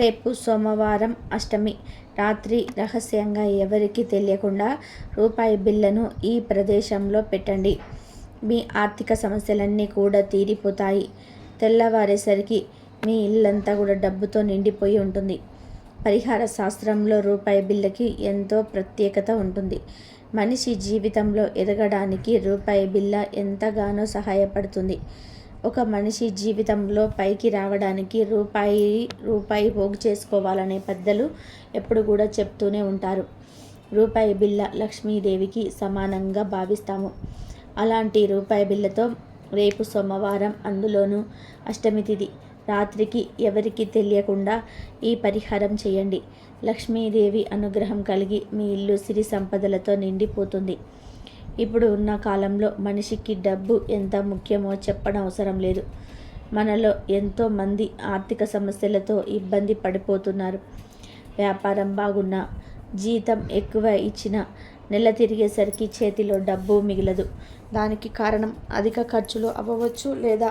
రేపు సోమవారం అష్టమి. రాత్రి రహస్యంగా ఎవరికీ తెలియకుండా రూపాయి బిల్లను ఈ ప్రదేశంలో పెట్టండి. మీ ఆర్థిక సమస్యలన్నీ కూడా తీరిపోతాయి. తెల్లవారేసరికి మీ ఇల్లంతా కూడా డబ్బుతో నిండిపోయి ఉంటుంది. పరిహార శాస్త్రంలో రూపాయి బిల్లకి ఎంతో ప్రత్యేకత ఉంటుంది. మనిషి జీవితంలో ఎదగడానికి రూపాయి బిల్ల ఎంతగానో సహాయపడుతుంది. ఒక మనిషి జీవితంలో పైకి రావడానికి రూపాయి రూపాయి పోగు చేసుకోవాలనే పెద్దలు ఎప్పుడు కూడా చెప్తూనే ఉంటారు. రూపాయి బిళ్ళ లక్ష్మీదేవికి సమానంగా భావిస్తాము. అలాంటి రూపాయి బిళ్ళతో రేపు సోమవారం అందులోనూ అష్టమి తిథి రాత్రికి ఎవరికి తెలియకుండా ఈ పరిహారం చేయండి. లక్ష్మీదేవి అనుగ్రహం కలిగి మీ ఇల్లు సిరి సంపదలతో నిండిపోతుంది. ఇప్పుడు ఉన్న కాలంలో మనిషికి డబ్బు ఎంత ముఖ్యమో చెప్పనవసరం లేదు. మనలో ఎంతోమంది ఆర్థిక సమస్యలతో ఇబ్బంది పడిపోతున్నారు. వ్యాపారం బాగున్నా జీతం ఎక్కువ ఇచ్చిన నెల తిరిగేసరికి చేతిలో డబ్బు మిగలదు. దానికి కారణం అధిక ఖర్చులు అవ్వవచ్చు లేదా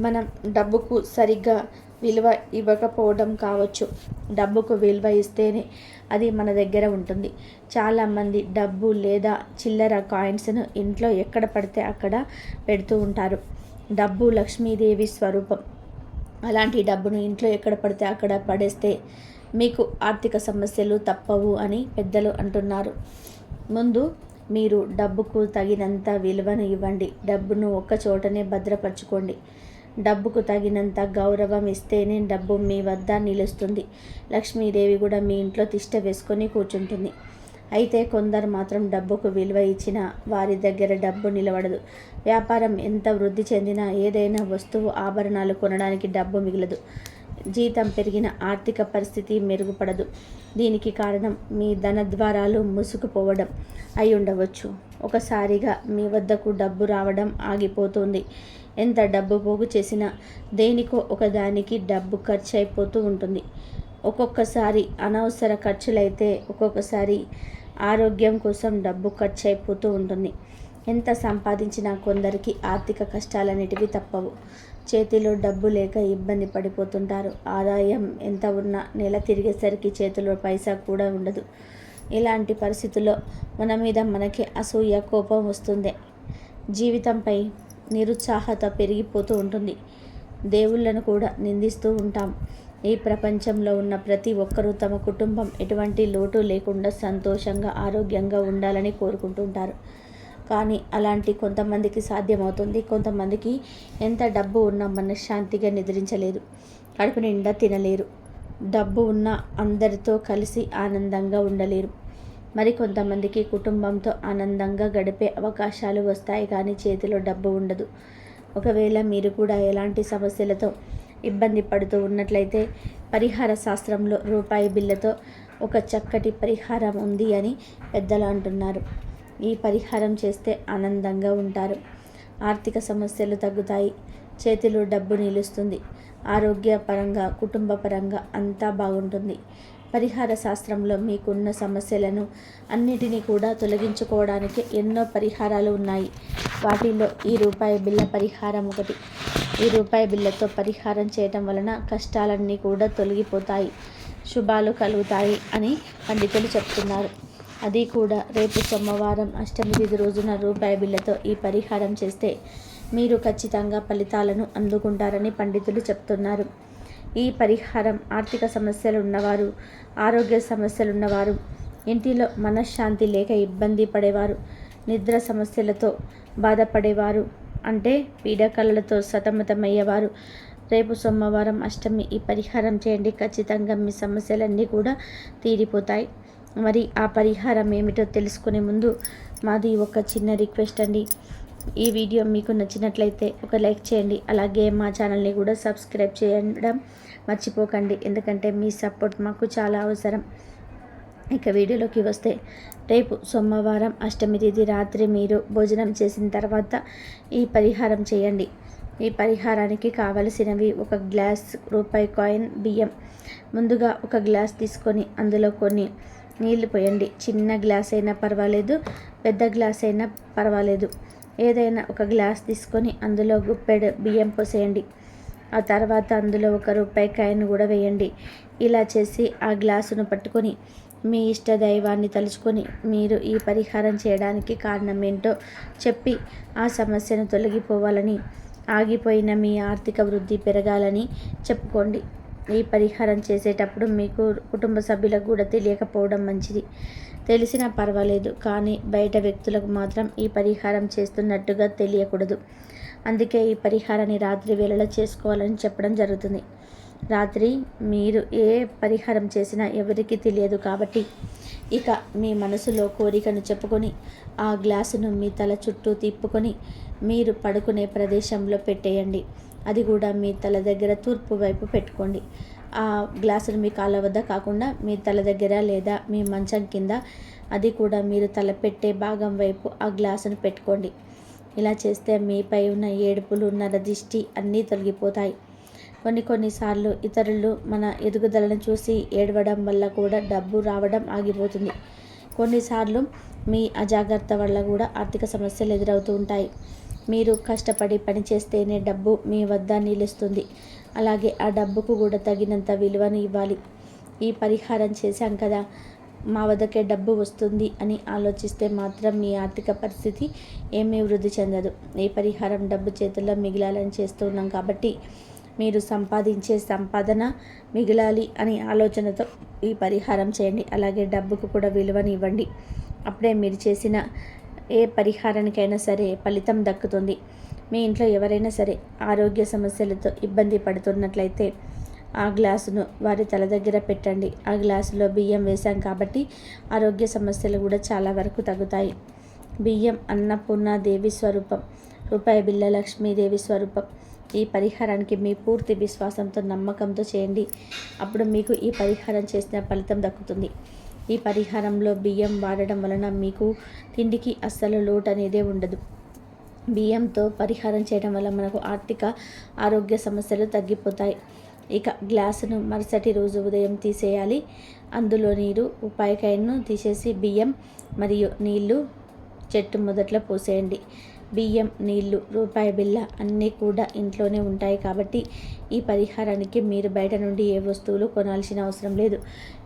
మనం డబ్బుకు సరిగ్గా విలువ ఇవ్వకపోవడం కావచ్చు. డబ్బుకు విలువ ఇస్తేనే అది మన దగ్గర ఉంటుంది. చాలామంది డబ్బు లేదా చిల్లర కాయిన్స్ను ఇంట్లో ఎక్కడ పడితే అక్కడ పెడుతూ ఉంటారు. డబ్బు లక్ష్మీదేవి స్వరూపం. అలాంటి డబ్బును ఇంట్లో ఎక్కడ పడితే అక్కడ పడేస్తే మీకు ఆర్థిక సమస్యలు తప్పవు అని పెద్దలు అంటున్నారు. ముందు మీరు డబ్బుకు తగినంత విలువను ఇవ్వండి. డబ్బును ఒక్క చోటనే భద్రపరచుకోండి. డబ్బుకు తగినంత గౌరవం ఇస్తేనే డబ్బు మీ వద్ద నిలుస్తుంది. లక్ష్మీదేవి కూడా మీ ఇంట్లో తిష్ట వేసుకొని కూర్చుంటుంది. అయితే కొందరు మాత్రం డబ్బుకు విలువ ఇచ్చిన వారి దగ్గర డబ్బు నిలబడదు. వ్యాపారం ఎంత వృద్ధి చెందినా ఏదైనా వస్తువు ఆభరణాలు కొనడానికి డబ్బు మిగలదు. జీతం పెరిగిన ఆర్థిక పరిస్థితి మెరుగుపడదు. దీనికి కారణం మీ ధన ద్వారాలు మూసుకుపోవడం అయి ఉండవచ్చు ఒకసారిగా మీ వద్దకు డబ్బు రావడం ఆగిపోతుంది. ఎంత డబ్బు పోగు చేసినా దేనికో ఒకదానికి డబ్బు ఖర్చు అయిపోతూ ఉంటుంది. ఒక్కొక్కసారి అనవసర ఖర్చులైతే ఒక్కొక్కసారి ఆరోగ్యం కోసం డబ్బు ఖర్చు అయిపోతూ ఉంటుంది. ఎంత సంపాదించినా కొందరికి ఆర్థిక కష్టాలన్నిటివి తప్పవు. చేతిలో డబ్బు లేక ఇబ్బంది పడిపోతుంటారు. ఆదాయం ఎంత ఉన్నా నెల తిరిగేసరికి చేతిలో పైసా కూడా ఉండదు. ఇలాంటి పరిస్థితుల్లో మన మీద మనకి అసూయ కోపం వస్తుంది. జీవితంపై నిరుత్సాహత పెరిగిపోతూ ఉంటుంది. దేవుళ్ళను కూడా నిందిస్తూ ఉంటాం. ఈ ప్రపంచంలో ఉన్న ప్రతి ఒక్కరూ తమ కుటుంబం ఎటువంటి లోటు లేకుండా సంతోషంగా ఆరోగ్యంగా ఉండాలని కోరుకుంటుంటారు కానీ అలాంటి కొంతమందికి సాధ్యమవుతుంది. కొంతమందికి ఎంత డబ్బు ఉన్నా మనశ్శాంతిగా నిద్రించలేదు కడుపు నిండా తినలేరు. డబ్బు ఉన్న అందరితో కలిసి ఆనందంగా ఉండలేరు. మరి కొంతమందికి కుటుంబంతో ఆనందంగా గడిపే అవకాశాలు వస్తాయి కానీ చేతిలో డబ్బు ఉండదు. ఒకవేళ మీరు కూడా ఎలాంటి సమస్యలతో ఇబ్బంది పడుతూ ఉన్నట్లయితే పరిహార శాస్త్రంలో రూపాయి బిల్లతో ఒక చక్కటి పరిహారం ఉంది అని పెద్దలు అంటున్నారు. ఈ పరిహారం చేస్తే ఆనందంగా ఉంటారు. ఆర్థిక సమస్యలు తగ్గుతాయి. చేతిలో డబ్బు నిలుస్తుంది. ఆరోగ్యపరంగా కుటుంబ పరంగా అంతా బాగుంటుంది. పరిహార శాస్త్రంలో మీకున్న సమస్యలను అన్నిటినీ కూడా తొలగించుకోవడానికి ఎన్నో పరిహారాలు ఉన్నాయి. వాటిలో ఈ రూపాయి బిళ్ళ పరిహారం ఒకటి. ఈ రూపాయి బిళ్ళతో పరిహారం చేయటం వలన కష్టాలన్నీ కూడా తొలగిపోతాయి. శుభాలు కలుగుతాయి అని పండితులు చెప్తున్నారు. అది కూడా రేపు సోమవారం అష్టమి తిథి రోజున రూపాయి బిళ్ళతో ఈ పరిహారం చేస్తే మీరు ఖచ్చితంగా ఫలితాలను అందుకుంటారని పండితులు చెప్తున్నారు. ఈ పరిహారం ఆర్థిక సమస్యలు ఉన్నవారు ఆరోగ్య సమస్యలు ఉన్నవారు ఇంటిలో మనశ్శాంతి లేక ఇబ్బంది పడేవారు నిద్ర సమస్యలతో బాధపడేవారు అంటే పీడకలలతో సతమతమయ్యేవారు. రేపు సోమవారం అష్టమి ఈ పరిహారం చేయండి. ఖచ్చితంగా మీ సమస్యలన్నీ కూడా తీరిపోతాయి. మరి ఆ పరిహారం ఏమిటో తెలుసుకునే ముందు మాది ఒక చిన్న రిక్వెస్ట్ అండి. ఈ వీడియో మీకు నచ్చినట్లయితే ఒక లైక్ చేయండి. అలాగే మా ఛానల్ని కూడా సబ్స్క్రైబ్ చేయడం మర్చిపోకండి. ఎందుకంటే మీ సపోర్ట్ మాకు చాలా అవసరం. ఇక వీడియోలోకి వస్తే రేపు సోమవారం అష్టమి తేదీ రాత్రి మీరు భోజనం చేసిన తర్వాత ఈ పరిహారం చేయండి. ఈ పరిహారానికి కావలసినవి ఒక గ్లాస్ రూపాయి కాయిన్ బియ్యం ముందుగా ఒక గ్లాస్ తీసుకొని అందులో కొన్ని నీళ్ళు పోయండి. చిన్న గ్లాస్ అయినా పర్వాలేదు పెద్ద గ్లాస్ అయినా పర్వాలేదు. ఏదైనా ఒక గ్లాస్ తీసుకొని అందులో గుప్పెడు బియ్యం పోసేయండి. ఆ తర్వాత అందులో ఒక రూపాయి కాయను కూడా వేయండి. ఇలా చేసి ఆ గ్లాసును పట్టుకొని మీ ఇష్ట దైవాన్ని తలుచుకొని మీరు ఈ పరిహారం చేయడానికి కారణం ఏంటో చెప్పి ఆ సమస్యను తొలగిపోవాలని ఆగిపోయిన మీ ఆర్థిక వృద్ధి పెరగాలని చెప్పుకోండి. ఈ పరిహారం చేసేటప్పుడు మీకు కుటుంబ సభ్యులకు కూడా తెలియకపోవడం మంచిది. తెలిసినా పర్వాలేదు కానీ బయట వ్యక్తులకు మాత్రం ఈ పరిహారం చేస్తున్నట్టుగా తెలియకూడదు. అందుకే ఈ పరిహారాన్ని రాత్రి వేళలో చేసుకోవాలని చెప్పడం జరుగుతుంది. రాత్రి మీరు ఏ పరిహారం చేసినా ఎవరికీ తెలియదు కాబట్టి ఇక మీ మనసులో కోరికను చెప్పుకొని ఆ గ్లాసును మీ తల చుట్టూ తిప్పుకొని మీరు పడుకునే ప్రదేశంలో పెట్టేయండి. అది కూడా మీ తల దగ్గర తూర్పు వైపు పెట్టుకోండి. ఆ గ్లాసులు మీ కాళ్ళ వద్ద కాకుండా మీ తల దగ్గర లేదా మీ మంచం కింద అది కూడా మీరు తల పెట్టే భాగం వైపు ఆ గ్లాసును పెట్టుకోండి. ఇలా చేస్తే మీపై ఉన్న ఏడుపులు నరదిష్టి అన్నీ తొలగిపోతాయి. కొన్ని కొన్నిసార్లు ఇతరులు మన ఎదుగుదలను చూసి ఏడవడం వల్ల కూడా డబ్బు రావడం ఆగిపోతుంది. కొన్నిసార్లు మీ అజాగ్రత్త వల్ల కూడా ఆర్థిక సమస్యలు ఎదురవుతూ ఉంటాయి. మీరు కష్టపడి పనిచేస్తేనే డబ్బు మీ వద్ద నిలుస్తుంది. అలాగే ఆ డబ్బుకు కూడా తగినంత విలువను ఇవ్వాలి. ఈ పరిహారం చేశాం కదా మా వద్దకే డబ్బు వస్తుంది అని ఆలోచిస్తే మాత్రం మీ ఆర్థిక పరిస్థితి ఏమీ వృద్ధి చెందదు. ఈ పరిహారం డబ్బు చేతుల్లో మిగిలాలని చేస్తున్నాం కాబట్టి మీరు సంపాదించే సంపాదన మిగిలాలి అని ఆలోచనతో ఈ పరిహారం చేయండి. అలాగే డబ్బుకు కూడా విలువని ఇవ్వండి. అప్పుడే మీరు చేసిన ఏ పరిహారానికైనా సరే ఫలితం దక్కుతుంది. మీ ఇంట్లో ఎవరైనా సరే ఆరోగ్య సమస్యలతో ఇబ్బంది పడుతున్నట్లయితే ఆ గ్లాసును వారి తల దగ్గర పెట్టండి. ఆ గ్లాసులో బియ్యం వేశాం కాబట్టి ఆరోగ్య సమస్యలు కూడా చాలా వరకు తగ్గుతాయి. బియ్యం అన్నపూర్ణ దేవి స్వరూపం రూపాయి బిల్ల లక్ష్మీదేవి స్వరూపం. ఈ పరిహారానికి మీ పూర్తి విశ్వాసంతో నమ్మకంతో చేయండి. అప్పుడు మీకు ఈ పరిహారం చేసిన ఫలితం దక్కుతుంది. ఈ పరిహారంలో బియ్యం వాడడం వలన మీకు తిండికి అస్సలు లోటు అనేదే ఉండదు. బియ్యంతో పరిహారం చేయడం వల్ల మనకు ఆర్థిక ఆరోగ్య సమస్యలు తగ్గిపోతాయి. ఇక గ్లాసును మరుసటి రోజు ఉదయం తీసేయాలి. అందులో నీరు ఉపాయకాయను తీసేసి బియ్యం మరియు నీళ్ళు చెట్టు మొదట్లో పోసేయండి. బియ్యం నీళ్ళు రూపాయి బిళ్ళ అన్నీ కూడా ఇంట్లోనే ఉంటాయి కాబట్టి ఈ పరిహారానికి మీరు బయట నుండి ఏ వస్తువులు కొనాల్సిన అవసరం లేదు.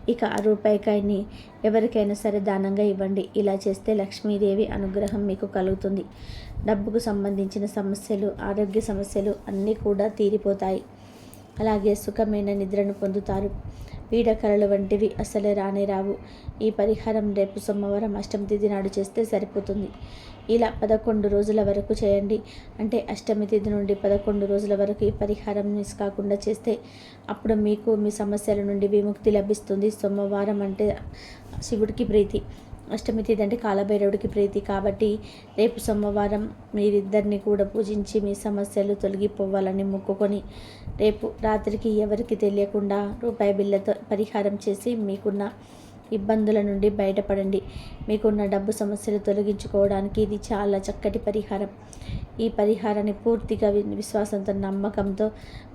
ఇక ఆ రూపాయికాయని ఎవరికైనా సరే దానంగా ఇవ్వండి. ఇలా చేస్తే లక్ష్మీదేవి అనుగ్రహం మీకు కలుగుతుంది. డబ్బుకు సంబంధించిన సమస్యలు ఆరోగ్య సమస్యలు అన్నీ కూడా తీరిపోతాయి. అలాగే సుఖమైన నిద్రను పొందుతారు. పీడకలలు వంటివి అసలే రానే రావు. ఈ పరిహారం రేపు సోమవారం అష్టమి తిథి నాడు చేస్తే సరిపోతుంది. ఇలా పదకొండు రోజుల వరకు చేయండి. అంటే అష్టమి తిథి నుండి పదకొండు రోజుల వరకు ఈ పరిహారం మిస్ కాకుండా చేస్తే అప్పుడు మీకు మీ సమస్యల నుండి విముక్తి లభిస్తుంది. సోమవారం అంటే శివుడికి ప్రీతి. అష్టమి తిథి అంటే కాలభైరవుడికి ప్రీతి కాబట్టి రేపు సోమవారం మీరిద్దరిని కూడా పూజించి మీ సమస్యలు తొలగిపోవాలని మొక్కుకొని రేపు రాత్రికి ఎవరికి తెలియకుండా రూపాయి బిళ్ళతో పరిహారం చేసి మీకున్న ఇబ్బందుల నుండి బయటపడండి. మీకున్న డబ్బు సమస్యలు తొలగించుకోవడానికి ఇది చాలా చక్కటి పరిహారం. ఈ పరిహారాన్ని పూర్తిగా విశ్వాసంతో నమ్మకంతో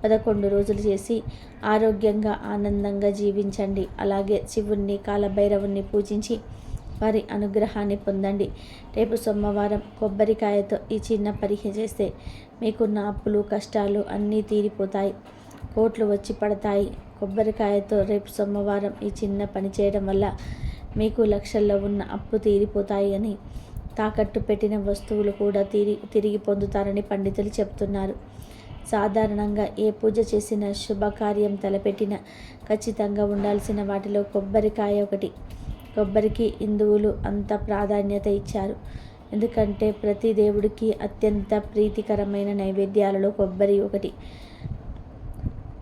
పదకొండు రోజులు చేసి ఆరోగ్యంగా ఆనందంగా జీవించండి. అలాగే శివుణ్ణి కాలభైరవుణ్ణి పూజించి వారి అనుగ్రహాన్ని పొందండి. రేపు సోమవారం కొబ్బరికాయతో ఈ చిన్న పరీక్ష చేస్తే మీకున్న అప్పులు కష్టాలు అన్నీ తీరిపోతాయి. కోట్లు వచ్చి పడతాయి. కొబ్బరికాయతో రేపు సోమవారం ఈ చిన్న పని చేయడం వల్ల మీకు లక్షల్లో ఉన్న అప్పు తీరిపోతాయి అని తాకట్టు పెట్టిన వస్తువులు కూడా తిరిగి తిరిగి పొందుతారని పండితులు చెప్తున్నారు. సాధారణంగా ఏ పూజ చేసిన శుభకార్యం తలపెట్టిన ఖచ్చితంగా ఉండాల్సిన వాటిలో కొబ్బరికాయ ఒకటి. కొబ్బరికి హిందువులు అంత ప్రాధాన్యత ఇచ్చారు. ఎందుకంటే ప్రతి దేవుడికి అత్యంత ప్రీతికరమైన నైవేద్యాలలో కొబ్బరి ఒకటి.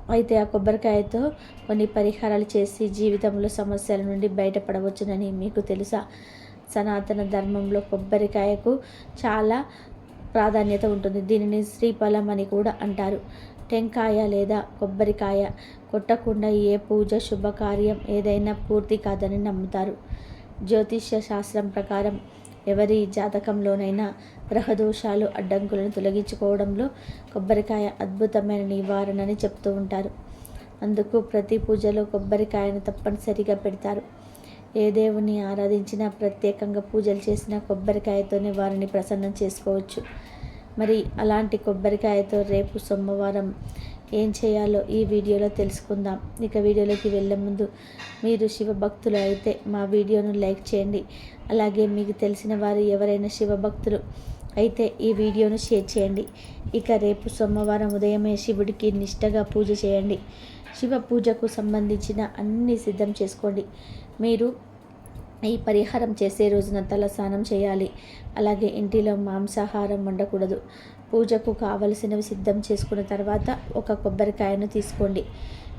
అయితే ఆ కొబ్బరికాయతో కొన్ని పరిహారాలు చేసి జీవితంలో సమస్యల నుండి బయటపడవచ్చునని మీకు తెలుసా? సనాతన ధర్మంలో కొబ్బరికాయకు చాలా ప్రాధాన్యత ఉంటుంది. దీనిని శ్రీఫలం అని కూడా అంటారు. టెంకాయ లేదా కొబ్బరికాయ కొట్టకుండా ఏ పూజ శుభకార్యం ఏదైనా పూర్తి కాదని నమ్ముతారు. జ్యోతిష్య శాస్త్రం ప్రకారం ఎవరి జాతకంలోనైనా గ్రహదోషాలు అడ్డంకులను తొలగించుకోవడంలో కొబ్బరికాయ అద్భుతమైన నివారణని చెప్తూ ఉంటారు. అందుకు ప్రతి పూజలో కొబ్బరికాయను తప్పనిసరిగా పెడతారు. ఏ దేవుని ఆరాధించినా ప్రత్యేకంగా పూజలు చేసిన కొబ్బరికాయతోనే వారిని ప్రసన్నం చేసుకోవచ్చు. మరి అలాంటి కొబ్బరికాయతో రేపు సోమవారం ఏం చేయాలో ఈ వీడియోలో తెలుసుకుందాం. ఇక వీడియోలోకి వెళ్ళే ముందు మీరు శివభక్తులు అయితే మా వీడియోను లైక్ చేయండి. అలాగే మీకు తెలిసిన వారు ఎవరైనా శివభక్తులు అయితే ఈ వీడియోను షేర్ చేయండి. ఇక రేపు సోమవారం ఉదయమే శివుడికి నిష్టగా పూజ చేయండి. శివ పూజకు సంబంధించిన అన్ని సిద్ధం చేసుకోండి. మీరు ఈ పరిహారం చేసే రోజున తల స్నానం చేయాలి. అలాగే ఇంటిలో మాంసాహారం వండకూడదు. పూజకు కావలసినవి సిద్ధం చేసుకున్న తర్వాత ఒక కొబ్బరికాయను తీసుకోండి.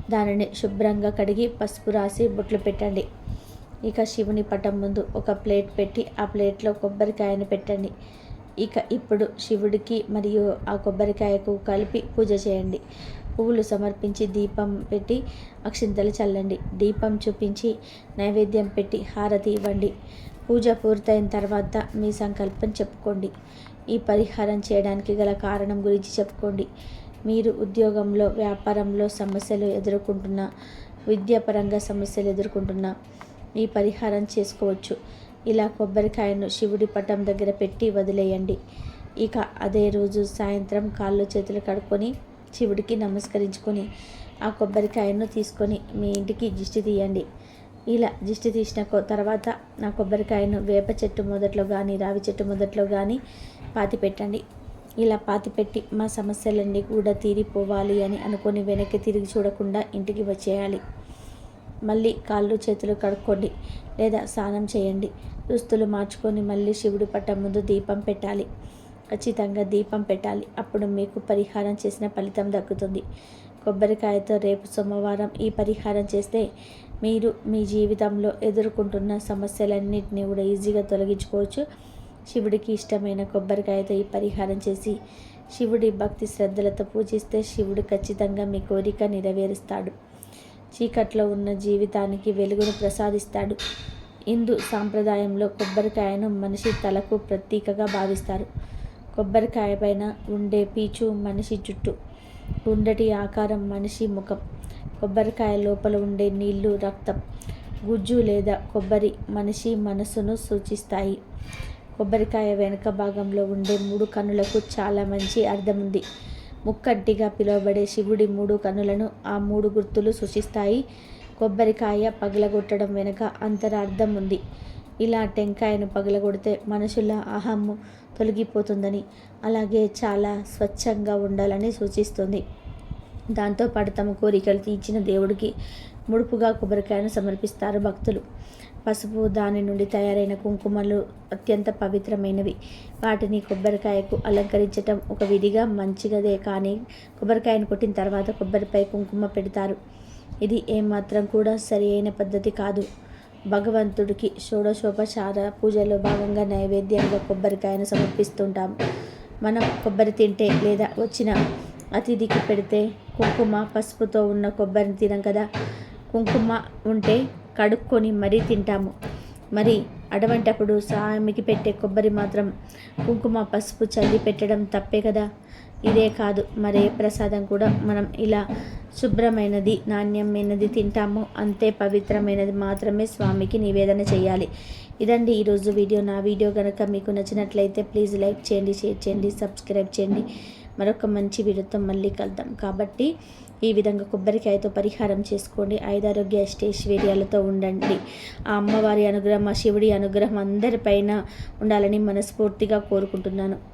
దానిని శుభ్రంగా కడిగి పసుపు రాసి బొట్లు పెట్టండి. ఇక శివుని పటం ముందు ఒక ప్లేట్ పెట్టి ఆ ప్లేట్లో కొబ్బరికాయను పెట్టండి. ఇక ఇప్పుడు శివుడికి మరియు ఆ కొబ్బరికాయకు కలిపి పూజ చేయండి. పువ్వులు సమర్పించి దీపం పెట్టి అక్షింతలు చల్లండి. దీపం చూపించి నైవేద్యం పెట్టి హారతి ఇవ్వండి. పూజ పూర్తయిన తర్వాత మీ సంకల్పం చెప్పుకోండి. ఈ పరిహారం చేయడానికి గల కారణం గురించి చెప్పుకోండి. మీరు ఉద్యోగంలో వ్యాపారంలో సమస్యలు ఎదుర్కొంటున్న విద్యాపరంగా సమస్యలు ఎదుర్కొంటున్న ఈ పరిహారం చేసుకోవచ్చు. ఇలా కొబ్బరికాయను శివుడి పటం దగ్గర పెట్టి వదిలేయండి. ఇక అదే రోజు సాయంత్రం కాళ్ళు చేతులు కడుక్కొని శివుడికి నమస్కరించుకొని ఆ కొబ్బరికాయను తీసుకొని మీ ఇంటికి దిష్టి తీయండి. ఇలా దిష్టి తీసిన తర్వాత ఆ కొబ్బరికాయను వేప చెట్టు మొదట్లో కానీ రావి చెట్టు మొదట్లో కానీ పాతి పెట్టండి. ఇలా పాతి పెట్టి మా సమస్యలన్నీ కూడా తీరిపోవాలి అని అనుకొని వెనక్కి తిరిగి చూడకుండా ఇంటికి వచ్చేయాలి. మళ్ళీ కాళ్ళు చేతులు కడుక్కోండి లేదా స్నానం చేయండి. దుస్తులు మార్చుకొని మళ్ళీ శివుడి పట్ట ముందు దీపం పెట్టాలి. ఖచ్చితంగా దీపం పెట్టాలి. అప్పుడు మీకు పరిహారం చేసిన ఫలితం దక్కుతుంది. కొబ్బరికాయతో రేపు సోమవారం ఈ పరిహారం చేస్తే మీరు మీ జీవితంలో ఎదుర్కొంటున్న సమస్యలన్నింటినీ కూడా ఈజీగా తొలగించుకోవచ్చు. శివుడికి ఇష్టమైన కొబ్బరికాయతో ఈ పరిహారం చేసి శివుడి భక్తి శ్రద్ధలతో పూజిస్తే శివుడు ఖచ్చితంగా మీ కోరిక నెరవేరుస్తాడు. చీకట్లో ఉన్న జీవితానికి వెలుగును ప్రసాదిస్తాడు. హిందూ సాంప్రదాయంలో కొబ్బరికాయను మనిషి తలకు ప్రతీకగా భావిస్తారు. కొబ్బరికాయ పైన ఉండే పీచు మనిషి జుట్టు గుండటి ఆకారం మనిషి ముఖం. కొబ్బరికాయ లోపల ఉండే నీళ్ళు రక్తం గుజ్జు లేదా కొబ్బరి మనిషి మనసును సూచిస్తాయి. కొబ్బరికాయ వెనుక భాగంలో ఉండే మూడు కన్నులకు చాలా మంచి అర్థం ఉంది. ముక్కట్టిగా పిలువబడే శివుడి మూడు కన్నులను ఆ మూడు గుర్తులు సూచిస్తాయి. కొబ్బరికాయ పగలగొట్టడం వెనుక అంతరార్థం ఉంది. ఇలా టెంకాయను పగలగొడితే మనుషుల అహమ్ము తొలగిపోతుందని అలాగే చాలా స్వచ్ఛంగా ఉండాలని సూచిస్తుంది. దాంతోపాటు తమ కోరికలు తీర్చిన దేవుడికి ముడుపుగా కొబ్బరికాయను సమర్పిస్తారు భక్తులు. పసుపు దాని నుండి తయారైన కుంకుమలు అత్యంత పవిత్రమైనవి. వాటిని కొబ్బరికాయకు అలంకరించటం ఒక విధిగా మంచిగదే కానీ కొబ్బరికాయను కొట్టిన తర్వాత కొబ్బరిపై కుంకుమ పెడతారు. ఇది ఏమాత్రం కూడా సరి అయిన పద్ధతి కాదు. భగవంతుడికి షోడశోపచార పూజలో భాగంగా నైవేద్యంగా కొబ్బరికాయను సమర్పిస్తుంటాం. మనం కొబ్బరి తింటే లేదా వచ్చిన అతిథికి పెడితే కుంకుమ పసుపుతో ఉన్న కొబ్బరిని తినం కదా. కుంకుమ ఉంటే కడుక్కొని మరీ తింటాము. మరి అటువంటప్పుడు స్వామికి పెట్టే కొబ్బరి మాత్రం కుంకుమ పసుపు చల్లి పెట్టడం తప్పే కదా? ఇదే కాదు మరే ప్రసాదం కూడా మనం ఇలా శుభ్రమైనది నాణ్యమైనది తింటామో. అంతే పవిత్రమైనది మాత్రమే స్వామికి నివేదన చేయాలి. ఇదండి ఈరోజు వీడియో. నా వీడియో కనుక మీకు నచ్చినట్లయితే ప్లీజ్ లైక్ చేయండి షేర్ చేయండి సబ్స్క్రైబ్ చేయండి. మరొక మంచి వీడియోతో మళ్ళీ కలుద్దాం. కాబట్టి ఈ విధంగా కొబ్బరికాయతో పరిహారం చేసుకోండి. ఐదారోగ్య అష్టైశ్వర్యాలతో ఉండండి. ఆ అమ్మవారి అనుగ్రహం ఆ శివుడి అనుగ్రహం అందరిపైన ఉండాలని మనస్ఫూర్తిగా కోరుకుంటున్నాను.